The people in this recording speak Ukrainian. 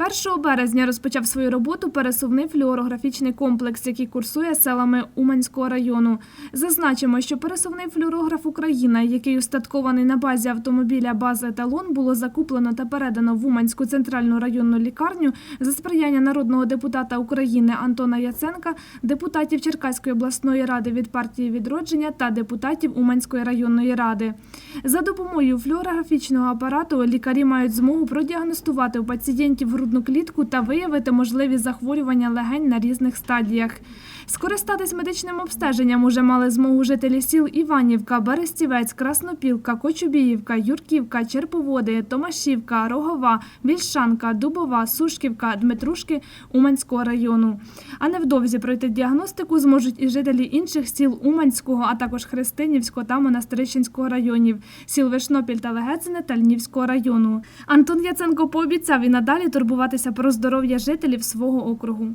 1 березня розпочав свою роботу пересувний флюорографічний комплекс, який курсує селами Уманського району. Зазначимо, що пересувний флюорограф Україна, який устаткований на базі автомобіля бази Еталон, було закуплено та передано в Уманську центральну районну лікарню за сприяння народного депутата України Антона Яценка, депутатів Черкаської обласної ради від партії відродження та депутатів Уманської районної ради. За допомогою флюорографічного апарату лікарі мають змогу продіагностувати у пацієнтів грудну клітку та виявити можливі захворювання легень на різних стадіях. Скористатись медичним обстеженням уже мали змогу жителі сіл Іванівка, Берестівець, Краснопілка, Кочубіївка, Юрківка, Черповоди, Томашівка, Рогова, Вільшанка, Дубова, Сушківка, Дмитрушки Уманського району. А невдовзі пройти діагностику зможуть і жителі інших сіл Уманського, а також Христинівського та Монастирищенського районів, сіл Вишнопіль та Легецине та Льнівського району. Антон Яценко пообіцяв і надалі турбуватися про здоров'я жителів свого округу.